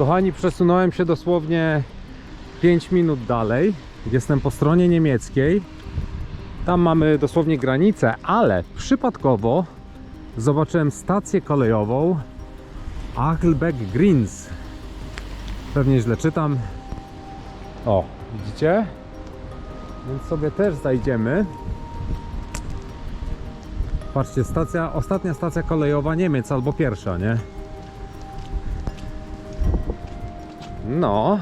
Kochani, przesunąłem się dosłownie 5 minut dalej. Jestem po stronie niemieckiej. Tam mamy dosłownie granicę, ale przypadkowo zobaczyłem stację kolejową Achelbeck Greens. Pewnie źle czytam. O, widzicie? Więc sobie też zajdziemy. Patrzcie, stacja, ostatnia stacja kolejowa Niemiec albo pierwsza, nie? No.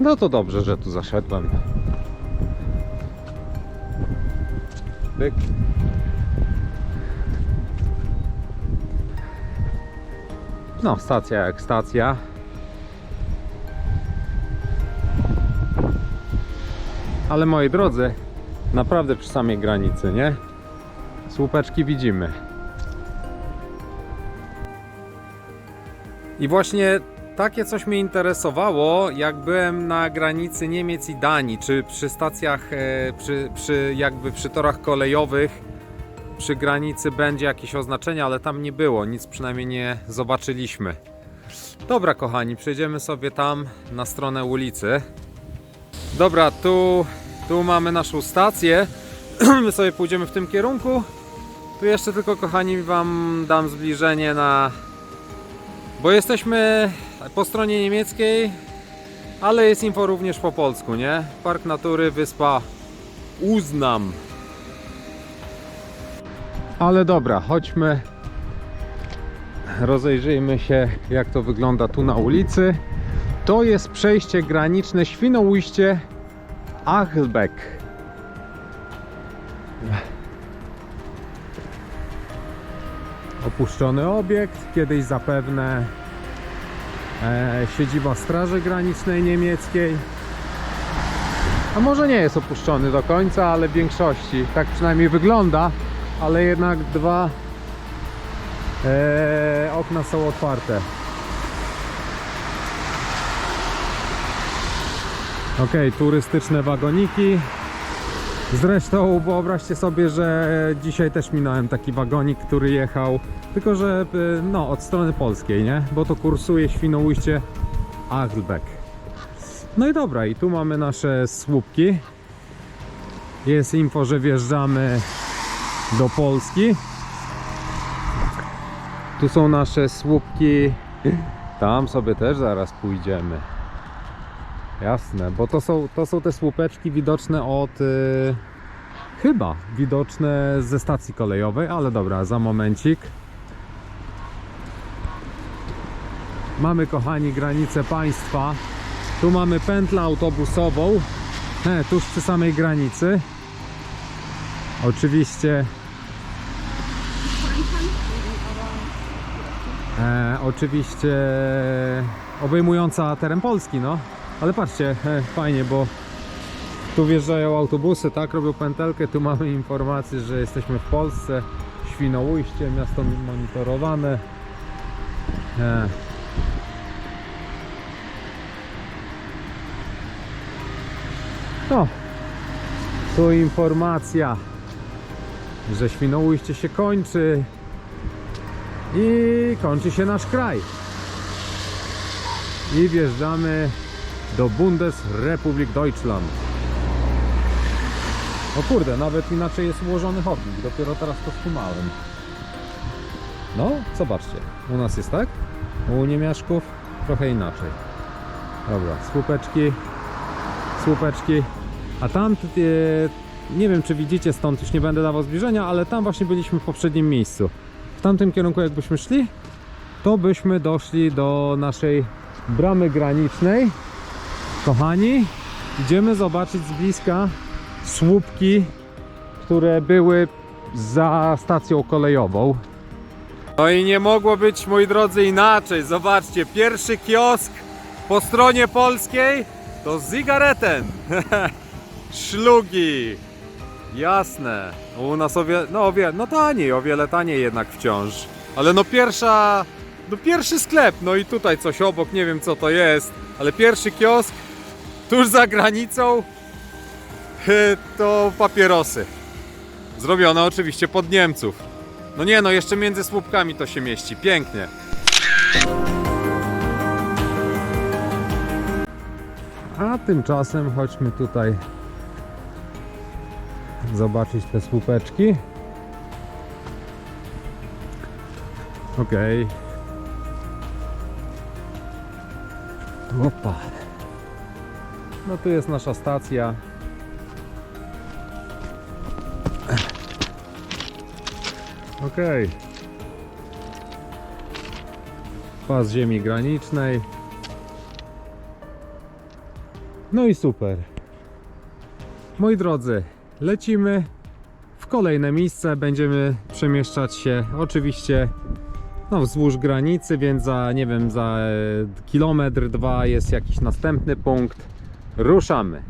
No to dobrze, że tu zaszedłem. Pyk. No, stacja jak stacja. Ale moi drodzy, naprawdę przy samej granicy, nie? Słupeczki widzimy. I właśnie takie coś mnie interesowało, jak byłem na granicy Niemiec i Danii, czy przy stacjach, e, przy, przy jakby przy torach kolejowych, przy granicy będzie jakieś oznaczenie, ale tam nie było, nic przynajmniej nie zobaczyliśmy. Dobra, kochani, przejdziemy sobie tam na stronę ulicy. Dobra, tu, tu mamy naszą stację. My sobie pójdziemy w tym kierunku. Tu jeszcze tylko, kochani, Wam dam zbliżenie na. Bo jesteśmy po stronie niemieckiej, ale jest info również po polsku, nie? Park Natury, wyspa Uznam. Ale dobra, chodźmy. Rozejrzyjmy się, jak to wygląda tu na ulicy. To jest przejście graniczne Świnoujście Achelbeck. Opuszczony obiekt, kiedyś zapewne e, siedziba Straży Granicznej Niemieckiej. A może nie jest opuszczony do końca, ale w większości tak przynajmniej wygląda, ale jednak dwa e, okna są otwarte. Ok, turystyczne wagoniki. Zresztą wyobraźcie sobie, że dzisiaj też minąłem taki wagonik, który jechał, tylko że y, no, od strony polskiej, nie? Bo to kursuje Świnoujście Achelbeck. No i dobra, i tu mamy nasze słupki. Jest info, że wjeżdżamy do Polski. Tu są nasze słupki. Tam sobie też zaraz pójdziemy. Jasne, bo to są, to są te słupeczki widoczne od. y, chyba widoczne ze stacji kolejowej, ale dobra, za momencik. Mamy, kochani, granicę państwa. Tu mamy pętlę autobusową, e, tuż przy samej granicy. Oczywiście. E, oczywiście obejmująca teren Polski, no. Ale patrzcie, e, fajnie, bo tu wjeżdżają autobusy, tak, robią pętelkę, tu mamy informację, że jesteśmy w Polsce, Świnoujście, miasto monitorowane. E. No, tu informacja, że Świnoujście się kończy i kończy się nasz kraj. I wjeżdżamy do Bundesrepublik Deutschland. O kurde, nawet inaczej jest ułożony chodnik. Dopiero teraz to skumałem. No, zobaczcie. U nas jest tak, u niemiaszków trochę inaczej. Dobra, słupeczki, słupeczki. A tam, e, nie wiem czy widzicie stąd, już nie będę dawał zbliżenia, ale tam właśnie byliśmy w poprzednim miejscu. W tamtym kierunku jakbyśmy szli, to byśmy doszli do naszej bramy granicznej. Kochani, idziemy zobaczyć z bliska słupki, które były za stacją kolejową. No i nie mogło być, moi drodzy, inaczej. Zobaczcie, pierwszy kiosk po stronie polskiej to Zigareten. Szlugi. Jasne. U nas o wiele, no, o wiele, no taniej, o wiele taniej jednak wciąż. Ale no pierwsza, no pierwszy sklep, no i tutaj coś obok, nie wiem co to jest, ale pierwszy kiosk tuż za granicą y, to papierosy. Zrobione oczywiście pod Niemców. No nie no, jeszcze między słupkami to się mieści, pięknie. A tymczasem chodźmy tutaj zobaczyć te słupeczki. Okej. Opa. No tu jest nasza stacja. Okej. Pas ziemi granicznej. No i super. Moi drodzy, lecimy w kolejne miejsce. Będziemy przemieszczać się oczywiście no, wzdłuż granicy, więc za nie wiem, za e, kilometr, dwa jest jakiś następny punkt. Ruszamy.